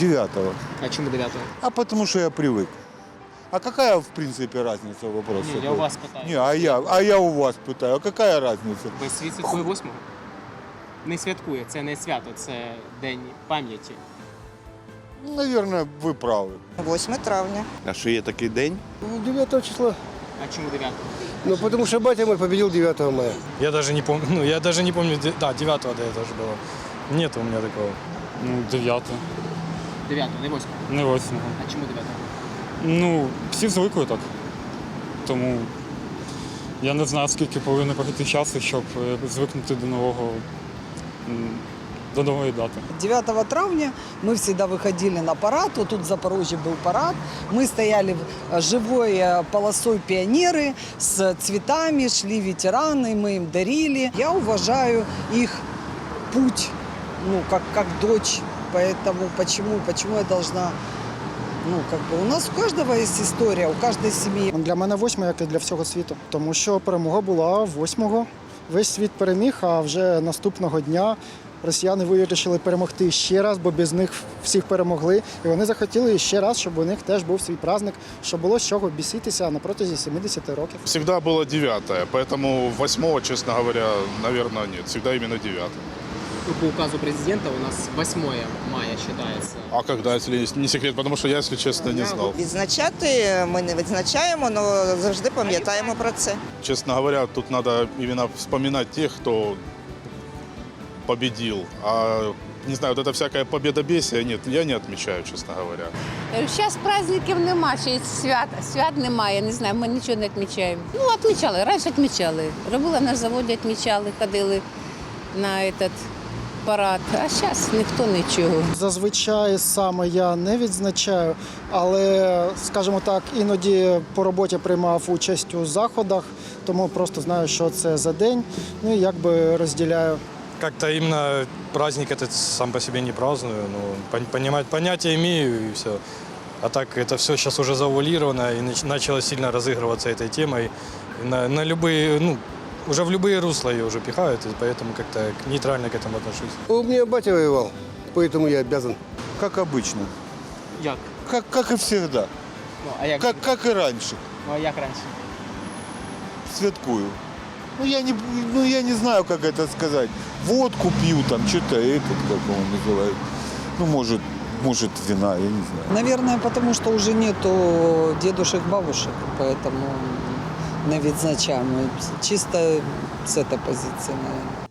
Девятого. А чому 9? А потому что я привык. А какая, в принципе, разница вопрос? Ні, я такой? у вас питаю. Не, а я, а я у вас пытаю, а какая разница? Весь світ святкує 8 Не святкує, це не свято, це день пам'яті. Ну, Наверное, вы правы. 8 травня. А що є такий день? 9 числа. А чому 9? Ну, потому что батя мой победил 9 мая. Я даже не помню, ну, я даже не помню, де- да, 9 да, это же было. Нет у меня такого. Ну, 9. 9, не 8. Не 8. А чому 9? Ну, всі звикли так. Тому я не знаю, скільки повинно пройти часу, щоб е, звикнути до нового м, до нової дати. 9 травня мы всегда выходили на парад. Вот тут в Запорожье был парад. Мы стояли в- живой э, полосой пионеры с цветами, шли ветераны, мы им дарили. Я уважаю их путь, ну, как, как дочь. Поэтому почему, почему я должна... Ну, как бы у нас у каждого есть история, у каждой семьи. Для мене восьма, як і для всього світу. Тому що перемога була восьмого. Весь світ переміг, а вже наступного дня росіяни вирішили перемогти ще раз, бо без них всіх перемогли. І вони захотіли ще раз, щоб у них теж був свій праздник, щоб було з чого біситися на протязі 70 років. Всегда было девятое, поэтому восьмого, честно говоря, наверное, нет. Всегда именно девятое. По указу президента у нас 8 мая вважається. А когда, если не секрет? Потому что я, если честно, не знал. Відзначати ми не відзначаємо, але завжди пам'ятаємо про це. Честно говоря, тут надо именно вспоминать тех, кто победил. А не знаю, вот это всякое победобесие, нет, я не отмечаю, честно говоря. Зараз праздників нема, ще й свят, свят немає, не знаю, ми нічого не відмічаємо. Ну, відмічали, раніше відмічали. Робила на заводі, відмічали, ходили на этот парад. А зараз ніхто нічого. Зазвичай саме я не відзначаю, але, скажімо так, іноді по роботі приймав участь у заходах, тому просто знаю, що це за день. Ну і якби розділяю. Как-то именно праздник этот сам по себе не праздную, ну, пон- понимать, понятия имею и все. А так это все сейчас уже завуалировано и нач- начало сильно разыгрываться этой темой. И на, на любые, ну, уже в любые русла ее уже пихают, и поэтому как-то нейтрально к этому отношусь. У меня батя воевал, поэтому я обязан. Как обычно. Як? Как, как и всегда. Ну, а як? Как, как и раньше. Ну, а як раніше? Святкую. Ну я, не, ну, я не знаю, как это сказать. Водку пью, там, что-то этот, как его называют. Ну, может, может, вина, я не знаю. Наверное, потому что уже нету дедушек, бабушек, поэтому не відзначаємо. Чисто це та позиція. наверное.